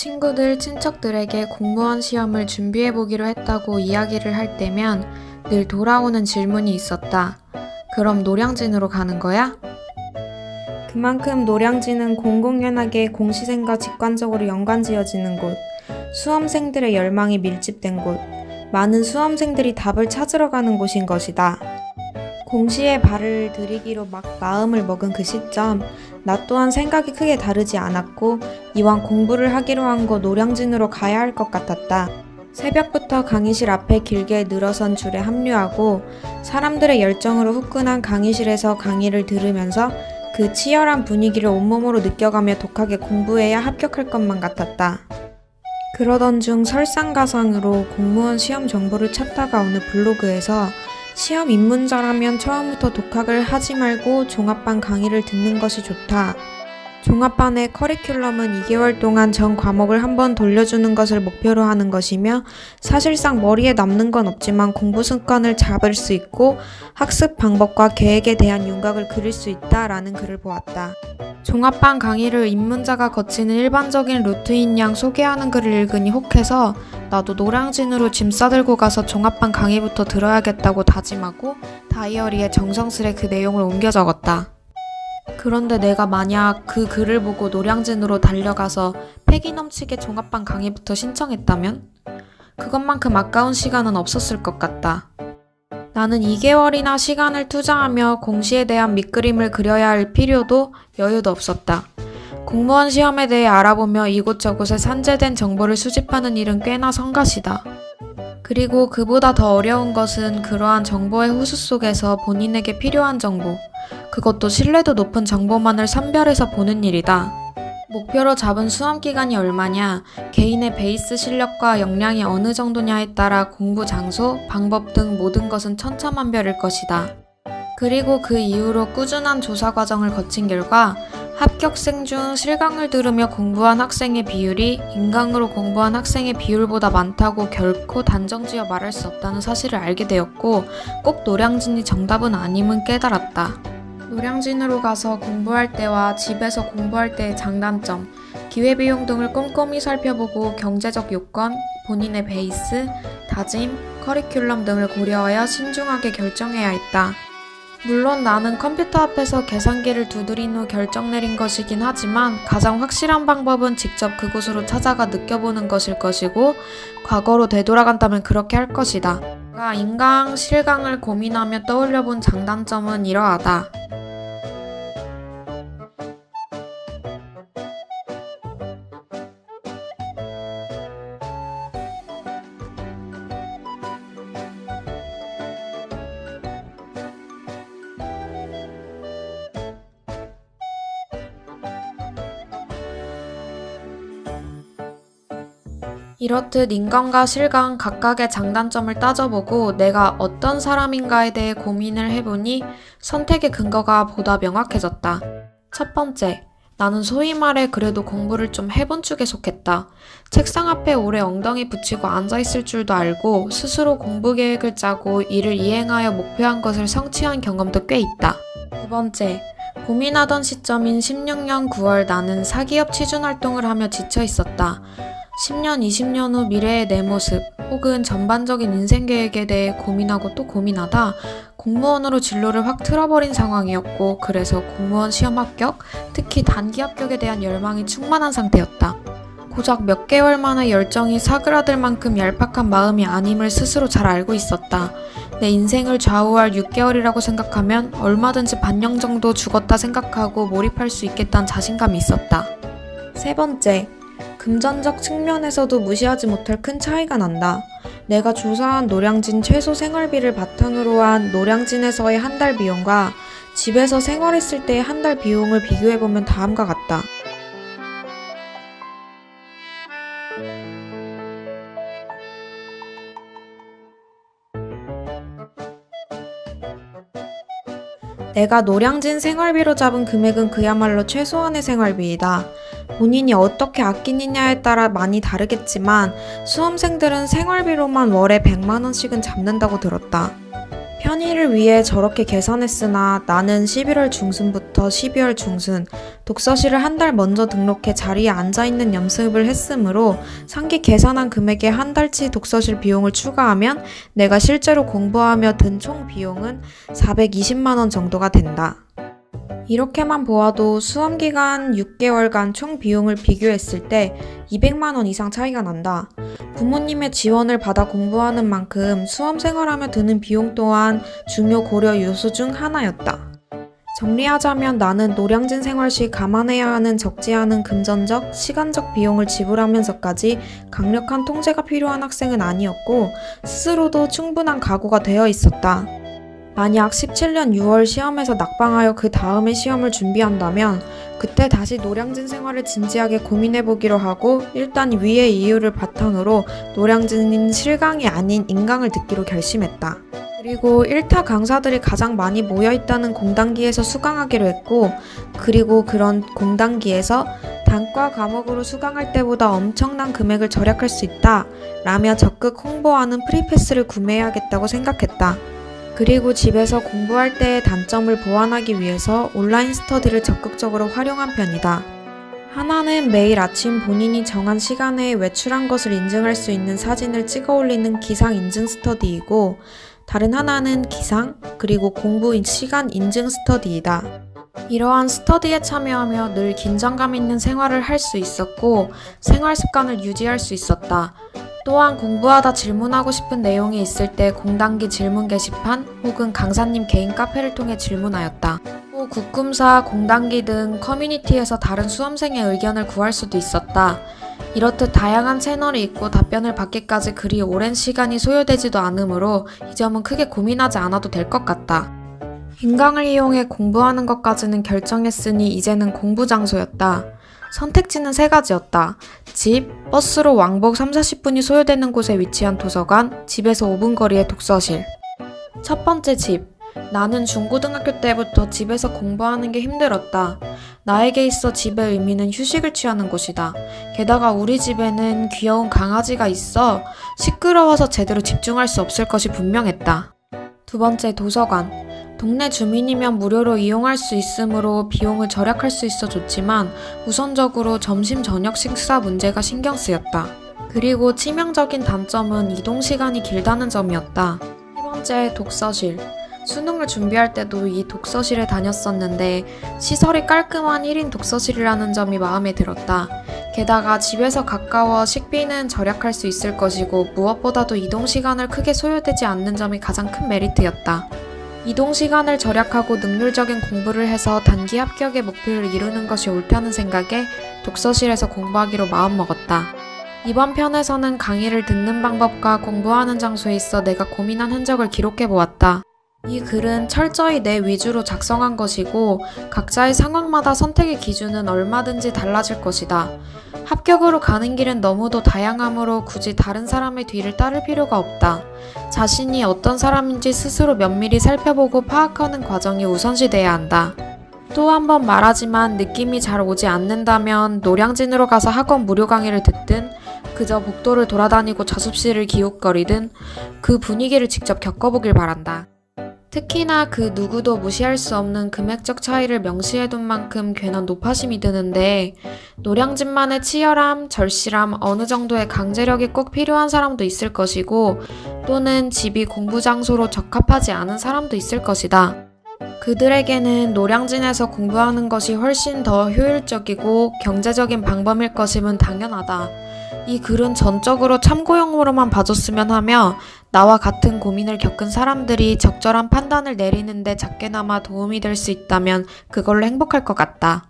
친구들, 친척들에게 공무원 시험을 준비해 보기로 했다고 이야기를 할 때면 늘 돌아오는 질문이 있었다. 그럼 노량진으로 가는 거야? 그만큼 노량진은 공공연하게 공시생과 직관적으로 연관지어지는 곳, 수험생들의 열망이 밀집된 곳, 많은 수험생들이 답을 찾으러 가는 곳인 것이다. 공시에 발을 들이기로 막 마음을 먹은 그 시점, 나 또한 생각이 크게 다르지 않았고, 이왕 공부를 하기로 한곳 노량진으로 가야 할 것 같았다. 새벽부터 강의실 앞에 길게 늘어선 줄에 합류하고, 사람들의 열정으로 후끈한 강의실에서 강의를 들으면서 그 치열한 분위기를 온몸으로 느껴가며 독하게 공부해야 합격할 것만 같았다. 그러던 중 설상가상으로 공무원 시험 정보를 찾다가 어느 블로그에서 시험 입문자라면 처음부터 독학을 하지 말고 종합반 강의를 듣는 것이 좋다. 종합반의 커리큘럼은 2개월 동안 전 과목을 한 번 돌려주는 것을 목표로 하는 것이며 사실상 머리에 남는 건 없지만 공부 습관을 잡을 수 있고 학습 방법과 계획에 대한 윤곽을 그릴 수 있다라는 글을 보았다. 종합반 강의를 입문자가 거치는 일반적인 루트인 양 소개하는 글을 읽으니 혹해서 나도 노량진으로 짐 싸들고 가서 종합반 강의부터 들어야겠다고 다짐하고 다이어리에 정성스레 그 내용을 옮겨 적었다. 그런데 내가 만약 그 글을 보고 노량진으로 달려가서 패기 넘치게 종합반 강의부터 신청했다면 그것만큼 아까운 시간은 없었을 것 같다. 나는 2개월이나 시간을 투자하며 공시에 대한 밑그림을 그려야 할 필요도 여유도 없었다. 공무원 시험에 대해 알아보며 이곳저곳에 산재된 정보를 수집하는 일은 꽤나 성가시다. 그리고 그보다 더 어려운 것은 그러한 정보의 호수 속에서 본인에게 필요한 정보, 그것도 신뢰도 높은 정보만을 선별해서 보는 일이다. 목표로 잡은 수험 기간이 얼마냐, 개인의 베이스 실력과 역량이 어느 정도냐에 따라 공부 장소, 방법 등 모든 것은 천차만별일 것이다. 그리고 그 이후로 꾸준한 조사 과정을 거친 결과 합격생 중 실강을 들으며 공부한 학생의 비율이 인강으로 공부한 학생의 비율보다 많다고 결코 단정지어 말할 수 없다는 사실을 알게 되었고 꼭 노량진이 정답은 아님은 깨달았다. 노량진으로 가서 공부할 때와 집에서 공부할 때의 장단점, 기회비용 등을 꼼꼼히 살펴보고 경제적 요건, 본인의 베이스, 다짐, 커리큘럼 등을 고려하여 신중하게 결정해야 했다. 물론 나는 컴퓨터 앞에서 계산기를 두드린 후 결정 내린 것이긴 하지만 가장 확실한 방법은 직접 그곳으로 찾아가 느껴보는 것일 것이고 과거로 되돌아간다면 그렇게 할 것이다. 인강, 실강을 고민하며 떠올려본 장단점은 이러하다. 이렇듯 인간과 실강 각각의 장단점을 따져보고 내가 어떤 사람인가에 대해 고민을 해보니 선택의 근거가 보다 명확해졌다. 첫 번째, 나는 소위 말해 그래도 공부를 좀 해본 축에 속했다. 책상 앞에 오래 엉덩이 붙이고 앉아있을 줄도 알고 스스로 공부 계획을 짜고 이를 이행하여 목표한 것을 성취한 경험도 꽤 있다. 두 번째, 고민하던 시점인 16년 9월 나는 사기업 취준 활동을 하며 지쳐 있었다. 10년, 20년 후 미래의 내 모습 혹은 전반적인 인생 계획에 대해 고민하고 또 고민하다 공무원으로 진로를 확 틀어버린 상황이었고 그래서 공무원 시험 합격, 특히 단기 합격에 대한 열망이 충만한 상태였다. 고작 몇 개월 만에 열정이 사그라들 만큼 얄팍한 마음이 아님을 스스로 잘 알고 있었다. 내 인생을 좌우할 6개월이라고 생각하면 얼마든지 반년 정도 죽었다 생각하고 몰입할 수 있겠다는 자신감이 있었다. 세 번째, 금전적 측면에서도 무시하지 못할 큰 차이가 난다. 내가 조사한 노량진 최소 생활비를 바탕으로 한 노량진에서의 한 달 비용과 집에서 생활했을 때의 한 달 비용을 비교해보면 다음과 같다. 내가 노량진 생활비로 잡은 금액은 그야말로 최소한의 생활비이다. 본인이 어떻게 아끼느냐에 따라 많이 다르겠지만 수험생들은 생활비로만 월에 100만원씩은 잡는다고 들었다. 편의를 위해 저렇게 계산했으나 나는 11월 중순부터 12월 중순 독서실을 한 달 먼저 등록해 자리에 앉아 있는 연습을 했으므로 상기 계산한 금액에 한 달치 독서실 비용을 추가하면 내가 실제로 공부하며 든 총 비용은 420만 원 정도가 된다. 이렇게만 보아도 수험 기간 6개월간 총 비용을 비교했을 때 200만 원 이상 차이가 난다. 부모님의 지원을 받아 공부하는 만큼 수험 생활하며 드는 비용 또한 중요 고려 요소 중 하나였다. 정리하자면 나는 노량진 생활 시 감안해야 하는 적지 않은 금전적, 시간적 비용을 지불하면서까지 강력한 통제가 필요한 학생은 아니었고 스스로도 충분한 각오가 되어 있었다. 만약 17년 6월 시험에서 낙방하여 그 다음에 시험을 준비한다면 그때 다시 노량진 생활을 진지하게 고민해 보기로 하고 일단 위의 이유를 바탕으로 노량진인 실강이 아닌 인강을 듣기로 결심했다. 그리고 1타 강사들이 가장 많이 모여 있다는 공단기에서 수강하기로 했고 그리고 그런 공단기에서 단과 과목으로 수강할 때보다 엄청난 금액을 절약할 수 있다 라며 적극 홍보하는 프리패스를 구매해야겠다고 생각했다. 그리고 집에서 공부할 때의 단점을 보완하기 위해서 온라인 스터디를 적극적으로 활용한 편이다. 하나는 매일 아침 본인이 정한 시간에 외출한 것을 인증할 수 있는 사진을 찍어 올리는 기상 인증 스터디이고, 다른 하나는 기상, 그리고 공부 시간 인증 스터디이다. 이러한 스터디에 참여하며 늘 긴장감 있는 생활을 할 수 있었고, 생활 습관을 유지할 수 있었다. 또한 공부하다 질문하고 싶은 내용이 있을 때 공단기 질문 게시판 혹은 강사님 개인 카페를 통해 질문하였다. 또 국금사, 공단기 등 커뮤니티에서 다른 수험생의 의견을 구할 수도 있었다. 이렇듯 다양한 채널이 있고 답변을 받기까지 그리 오랜 시간이 소요되지도 않으므로 이 점은 크게 고민하지 않아도 될 것 같다. 인강을 이용해 공부하는 것까지는 결정했으니 이제는 공부 장소였다. 선택지는 세 가지였다. 집, 버스로 왕복 3, 40분이 소요되는 곳에 위치한 도서관, 집에서 5분 거리의 독서실. 첫 번째 집. 나는 중고등학교 때부터 집에서 공부하는 게 힘들었다. 나에게 있어 집의 의미는 휴식을 취하는 곳이다. 게다가 우리 집에는 귀여운 강아지가 있어 시끄러워서 제대로 집중할 수 없을 것이 분명했다. 두 번째 도서관. 동네 주민이면 무료로 이용할 수 있으므로 비용을 절약할 수 있어 좋지만 우선적으로 점심 저녁 식사 문제가 신경 쓰였다. 그리고 치명적인 단점은 이동 시간이 길다는 점이었다. 세 번째 독서실. 수능을 준비할 때도 이 독서실에 다녔었는데 시설이 깔끔한 1인 독서실이라는 점이 마음에 들었다. 게다가 집에서 가까워 식비는 절약할 수 있을 것이고 무엇보다도 이동 시간을 크게 소요되지 않는 점이 가장 큰 메리트였다. 이동 시간을 절약하고 능률적인 공부를 해서 단기 합격의 목표를 이루는 것이 옳다는 생각에 독서실에서 공부하기로 마음먹었다. 이번 편에서는 강의를 듣는 방법과 공부하는 장소에 있어 내가 고민한 흔적을 기록해 보았다. 이 글은 철저히 내 위주로 작성한 것이고 각자의 상황마다 선택의 기준은 얼마든지 달라질 것이다. 합격으로 가는 길은 너무도 다양하므로 굳이 다른 사람의 뒤를 따를 필요가 없다. 자신이 어떤 사람인지 스스로 면밀히 살펴보고 파악하는 과정이 우선시돼야 한다. 또 한 번 말하지만 느낌이 잘 오지 않는다면 노량진으로 가서 학원 무료 강의를 듣든 그저 복도를 돌아다니고 자습실을 기웃거리든 그 분위기를 직접 겪어보길 바란다. 특히나 그 누구도 무시할 수 없는 금액적 차이를 명시해둔 만큼 괜한 노파심이 드는데 노량진만의 치열함, 절실함, 어느 정도의 강제력이 꼭 필요한 사람도 있을 것이고 또는 집이 공부 장소로 적합하지 않은 사람도 있을 것이다. 그들에게는 노량진에서 공부하는 것이 훨씬 더 효율적이고 경제적인 방법일 것임은 당연하다. 이 글은 전적으로 참고용으로만 봐줬으면 하며 나와 같은 고민을 겪은 사람들이 적절한 판단을 내리는데 작게나마 도움이 될 수 있다면 그걸로 행복할 것 같다.